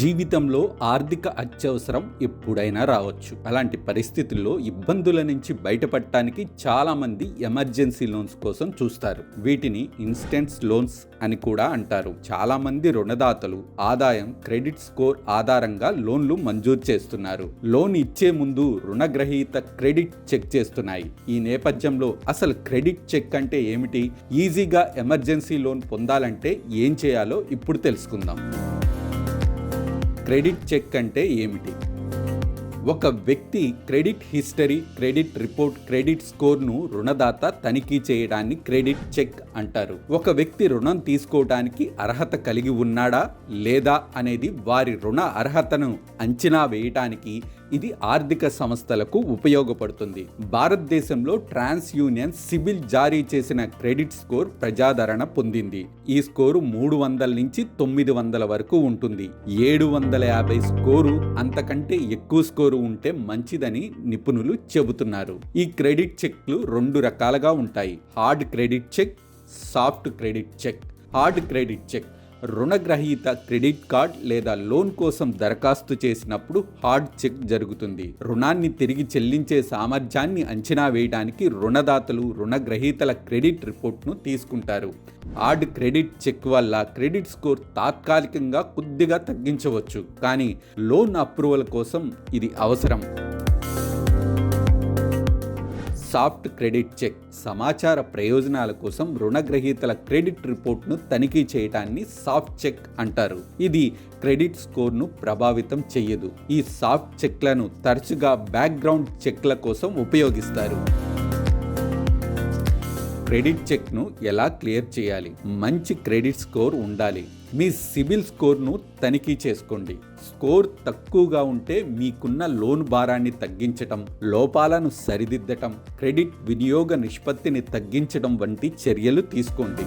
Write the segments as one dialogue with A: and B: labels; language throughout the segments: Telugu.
A: జీవితంలో ఆర్థిక అత్యవసరం ఎప్పుడైనా రావచ్చు. అలాంటి పరిస్థితుల్లో ఇబ్బందుల నుంచి బయటపడటానికి చాలా మంది ఎమర్జెన్సీ లోన్స్ కోసం చూస్తారు. వీటిని ఇన్స్టెంట్స్ లోన్స్ అని కూడా అంటారు. చాలా మంది రుణదాతలు ఆదాయం క్రెడిట్ స్కోర్ ఆధారంగా లోన్లు మంజూరు చేస్తున్నారు. లోన్ ఇచ్చే ముందు రుణగ్రహీత క్రెడిట్ చెక్ చేస్తున్నాయి. ఈ నేపథ్యంలో అసలు క్రెడిట్ చెక్ అంటే ఏమిటి? ఈజీగా ఎమర్జెన్సీ లోన్ పొందాలంటే ఏం చేయాలో ఇప్పుడు తెలుసుకుందాం. క్రెడిట్ చెక్ అంటే ఏమిటి? ఒక వ్యక్తి credit history credit report credit స్కోర్ను రుణదాత తనిఖీ చేయడాన్ని క్రెడిట్ చెక్ అంటారు. ఒక వ్యక్తి రుణం తీసుకోవడానికి అర్హత కలిగి ఉన్నాడా లేదా అనేది వారి రుణ అర్హతను అంచనా వేయటానికి ఇది ఆర్థిక సంస్థలకు ఉపయోగపడుతుంది. భారతదేశంలో ట్రాన్స్ యూనియన్ సివిల్ జారీ చేసిన క్రెడిట్ స్కోర్ ప్రజాదరణ పొందింది. ఈ స్కోరు మూడు వందల నుంచి తొమ్మిది వందల వరకు ఉంటుంది. ఏడు వందల యాభై స్కోరు అంతకంటే ఎక్కువ స్కోరు ఉంటే మంచిదని నిపుణులు చెబుతున్నారు. ఈ క్రెడిట్ చెక్లు రెండు రకాలుగా ఉంటాయి. Hard credit check soft credit check. Hard credit check రుణగ్రహీత క్రెడిట్ కార్డ్ లేదా లోన్ కోసం దరఖాస్తు చేసినప్పుడు హార్డ్ చెక్ జరుగుతుంది. రుణాన్ని తిరిగి చెల్లించే సామర్థ్యాన్ని అంచనా వేయడానికి రుణదాతలు రుణగ్రహీతల క్రెడిట్ రిపోర్ట్ను తీసుకుంటారు. హార్డ్ క్రెడిట్ చెక్ వల్ల క్రెడిట్ స్కోర్ తాత్కాలికంగా కొద్దిగా తగ్గించవచ్చు. కానీ లోన్ అప్రూవల్ కోసం ఇది అవసరం. సాఫ్ట్ క్రెడిట్ చెక్ సమాచార ప్రయోజనాల కోసం రుణగ్రహీతల క్రెడిట్ రిపోర్ట్ను తనిఖీ చేయటాన్ని సాఫ్ట్ చెక్ అంటారు. ఇది క్రెడిట్ స్కోర్ను ప్రభావితం చెయ్యదు. ఈ సాఫ్ట్ చెక్లను తరచుగా బ్యాక్గ్రౌండ్ చెక్ల కోసం ఉపయోగిస్తారు. క్రెడిట్ చెక్ను ఎలా క్లియర్ చేయాలి? మంచి క్రెడిట్ స్కోర్ ఉండాలి. మీ సిబిల్ స్కోర్ను తనిఖీ చేసుకోండి. స్కోర్ తక్కువగా ఉంటే మీకున్న లోన్ భారాన్ని తగ్గించటం లోపాలను సరిదిద్దటం క్రెడిట్ వినియోగ నిష్పత్తిని తగ్గించడం వంటి చర్యలు తీసుకోండి.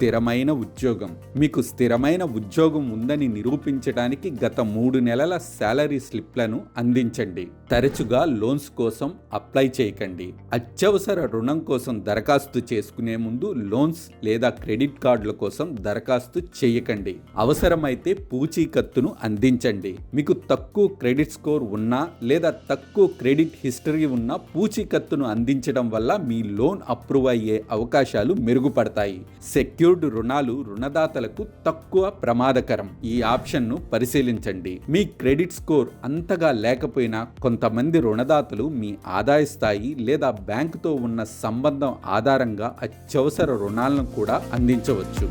A: స్థిరమైన ఉద్యోగం. మీకు స్థిరమైన ఉద్యోగం ఉందని నిరూపించడానికి గత మూడు నెలల శాలరీ స్లిప్లను అందించండి. తరచుగా లోన్స్ కోసం అప్లై చేయకండి. అత్యవసర రుణం కోసం దరఖాస్తు చేసుకునే ముందు లోన్స్ లేదా క్రెడిట్ కార్డుల కోసం దరఖాస్తు చేయకండి. అవసరమైతే పూచీకత్తును అందించండి. మీకు తక్కువ క్రెడిట్ స్కోర్ ఉన్నా లేదా తక్కువ క్రెడిట్ హిస్టరీ ఉన్న పూచీకత్తును అందించడం వల్ల మీ లోన్ అప్రూవ్ అయ్యే అవకాశాలు మెరుగుపడతాయి. సెక్యూర్ సెక్యూర్డ్ రుణాలు రుణదాతలకు తక్కువ ప్రమాదకరం. ఈ ఆప్షన్ను పరిశీలించండి. మీ క్రెడిట్ స్కోర్ అంతగా లేకపోయినా కొంతమంది రుణదాతలు మీ ఆదాయ స్థాయి లేదా బ్యాంకుతో ఉన్న సంబంధం ఆధారంగా అత్యవసర రుణాలను కూడా అందించవచ్చు.